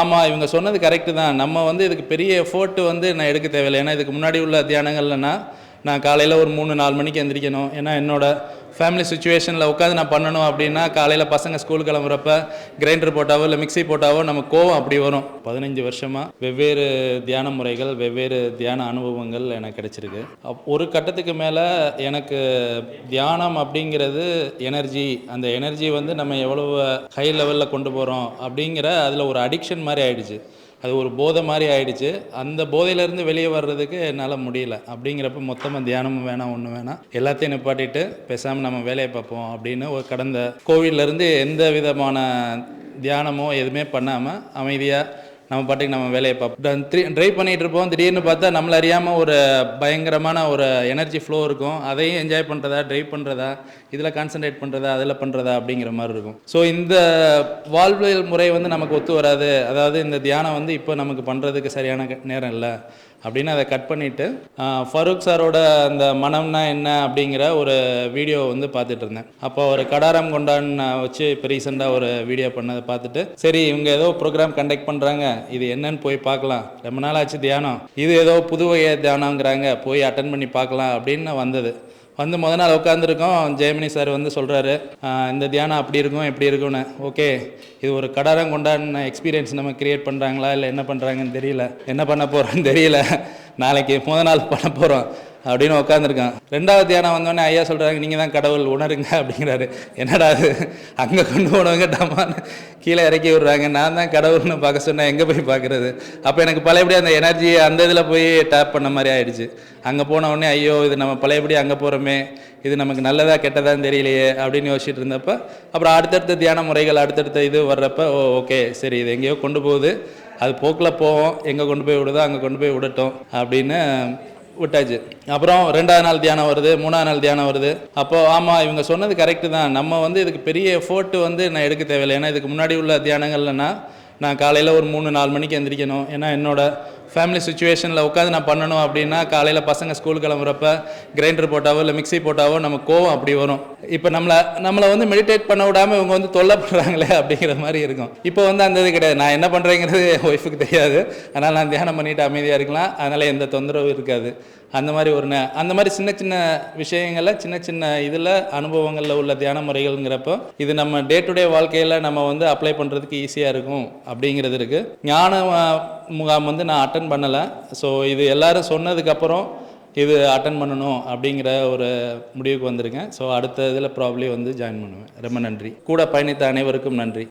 ஆமாம் இவங்க சொன்னது கரெக்டு தான். நம்ம வந்து இதுக்கு பெரிய எஃபோர்ட்டு வந்து நான் எடுக்க தேவையில்லை. ஏன்னா இதுக்கு முன்னாடி உள்ள தியானங்கள்லன்னா நான் காலையில் ஒரு மூணு நாலு மணிக்கு எந்திரிக்கணும். ஏன்னா என்னோட ஃபேமிலி சுச்சுவேஷனில் உட்காந்து நான் பண்ணணும் அப்படின்னா காலையில் பசங்க ஸ்கூல் கிளம்புறப்ப கிரைண்டர் போட்டாவோ இல்லை மிக்ஸி போட்டாவோ நம்ம கோவம் அப்படி வரும். பதினஞ்சு வருஷமாக வெவ்வேறு தியான முறைகள் வெவ்வேறு தியான அனுபவங்கள் எனக்கு கிடைச்சிருக்கு. ஒரு கட்டத்துக்கு மேலே எனக்கு தியானம் அப்படிங்கிறது எனர்ஜி அந்த எனர்ஜி வந்து நம்ம எவ்வளவு ஹை லெவலில் கொண்டு போகிறோம் அப்படிங்கிற அதில் ஒரு அடிக்ஷன் மாதிரி ஆயிடுச்சு. அது ஒரு போதை மாதிரி ஆயிடுச்சு. அந்த போதையிலேருந்து வெளியே வர்றதுக்கு என்னால் முடியல. அப்படிங்கிறப்ப மொத்தமாக தியானமும் வேணாம் ஒன்றும் வேணாம். எல்லாத்தையும் நிப்பாட்டிட்டு பேசாமல் நம்ம வேலையை பார்ப்போம் அப்படின்னு ஒரு கடந்த கோவிட்லேருந்து எந்த விதமான தியானமோ எதுவுமே பண்ணாமல் அமைதியாக நம்ம பாட்டுக்கு நம்ம வேலையை பார்ப்போம். ட்ரை பண்ணிகிட்டு இருப்போம். திடீர்னு பார்த்தா நம்மள அறியாமல் ஒரு பயங்கரமான ஒரு எனர்ஜி ஃப்ளோ இருக்கும். அதையும் என்ஜாய் பண்ணுறதா ட்ரைவ் பண்ணுறதா இதில் கான்சென்ட்ரேட் பண்ணுறதா அதில் பண்ணுறதா அப்படிங்கிற மாதிரி இருக்கும். ஸோ இந்த வாழ்வியல் முறை வந்து நமக்கு ஒத்து வராது. அதாவது இந்த தியானம் வந்து இப்போ நமக்கு பண்ணுறதுக்கு சரியான நேரம் இல்லை. அப்படின்னு அதை கட் பண்ணிவிட்டு ஃபரூக் சாரோட அந்த மனம்னா என்ன அப்படிங்கிற ஒரு வீடியோ வந்து பார்த்துட்டு இருந்தேன். அப்போ ஒரு கடாரம் கொண்டான்னு வச்சு இப்போ ரீசெண்டாக ஒரு வீடியோ பண்ணதை பார்த்துட்டு சரி இவங்க ஏதோ ப்ரோக்ராம் கண்டக்ட் பண்ணுறாங்க இது என்னன்னு போய் பார்க்கலாம். ரொம்ப நாள் ஆச்சு தியானம். இது ஏதோ புது வகை தியானங்கிறாங்க போய் அட்டன் பண்ணி பார்க்கலாம் அப்படின்னு வந்தது. வந்து முத நாள் உட்காந்துருக்கோம் ஜெயமணி சார் வந்து சொல்கிறாரு இந்த தியானம் அப்படி இருக்கும் இப்படி இருக்கும்னு. ஓகே இது ஒரு கடாரம் கொண்டாடின எக்ஸ்பீரியன்ஸ் நம்ம கிரியேட் பண்ணுறாங்களா இல்லை என்ன பண்ணுறாங்கன்னு தெரியல. என்ன பண்ண போகிறோன்னு தெரியல. நாளைக்கு முத நாள் பண்ண போகிறோம் அப்படின்னு உட்காந்துருக்கான் ரெண்டாவது தியானம் வந்தோடனே ஐயா சொல்கிறாங்க நீங்கள் தான் கடவுள் உணருங்க அப்படிங்கிறாரு. என்னடா அது அங்கே கொண்டு போனவங்க டமான்னு கீழே இறக்கி விடுறாங்க. நான் தான் கடவுள்னு பார்க்க சொன்னேன் எங்கே போய் பார்க்குறது? அப்போ எனக்கு பழையபடி அந்த எனர்ஜி அந்த இதில் போய் டேப் பண்ண மாதிரி ஆயிடுச்சு. அங்கே போனவுடனே ஐயோ இது நம்ம பழையபடி அங்கே போகிறோமே இது நமக்கு நல்லதா கெட்டதான்னு தெரியலையே அப்படின்னு யோசிச்சுட்டு இருந்தப்போ அப்புறம் அடுத்தடுத்த தியான முறைகள் அடுத்தடுத்த இது வர்றப்போ ஓ ஓகே சரி இது எங்கேயோ கொண்டு போகுது. அது போக்கில் போவோம். எங்கே கொண்டு போய் விடுதோ அங்கே கொண்டு போய் விடட்டும் அப்படின்னு விட்டாச்சு. அப்புறம் ரெண்டாவது நாள் தியானம் வருது மூணாவது நாள் தியானம் வருது. அப்போ ஆமாம் இவங்க சொன்னது கரெக்டு தான். நம்ம வந்து இதுக்கு பெரிய எஃபோர்ட் வந்து நான் எடுக்க தேவையில்லை. ஏன்னா இதுக்கு முன்னாடி உள்ள தியானங்கள்லன்னா நான் காலையில் ஒரு மூணு நாலு மணிக்கு எந்திரிக்கணும். ஏன்னா என்னோட ஃபேமிலி சுச்சுவேஷனில் உட்காந்து நான் பண்ணணும் அப்படின்னா காலையில் பசங்க ஸ்கூல் கிளம்புறப்ப கிரைண்டர் போட்டாவோ இல்லை மிக்ஸி போட்டாவோ நம்ம கோவம் அப்படி வரும். இப்போ நம்மளை நம்மளை வந்து மெடிடேட் பண்ண விடாமல் இவங்க வந்து தொல்லை பண்ணுறாங்களே அப்படிங்கிற மாதிரி இருக்கும். இப்போ வந்து அந்த இது கிடையாது. நான் என்ன பண்ணுறேங்கிறது என் ஒய்ஃபுக்கு தெரியாது. அதனால் நான் தியானம் பண்ணிட்டு அமைதியாக இருக்கலாம். அதனால் எந்த தொந்தரவும் இருக்காது. அந்த மாதிரி ஒரு ந- அந்த மாதிரி சின்ன சின்ன விஷயங்களில் சின்ன சின்ன இதில் அனுபவங்களில் உள்ள தியான முறைகள்ங்கிறப்போ இது நம்ம டே டு டே வாழ்க்கையில் நம்ம வந்து அப்ளை பண்ணுறதுக்கு ஈஸியாக இருக்கும் அப்படிங்கிறது இருக்குது ஞான முகாம் வந்து நான் அட்டன் அட்டன் பண்ணலை. ஸோ இது எல்லாரும் சொன்னதுக்கப்புறம் இது அட்டன் பண்ணணும் அப்படிங்கிற ஒரு முடிவுக்கு வந்திருக்கேன். ஸோ அடுத்த இதில் ப்ராப்ளி வந்து ஜாயின் பண்ணுவேன். ரொம்ப நன்றி. கூட பயணித்த அனைவருக்கும் நன்றி.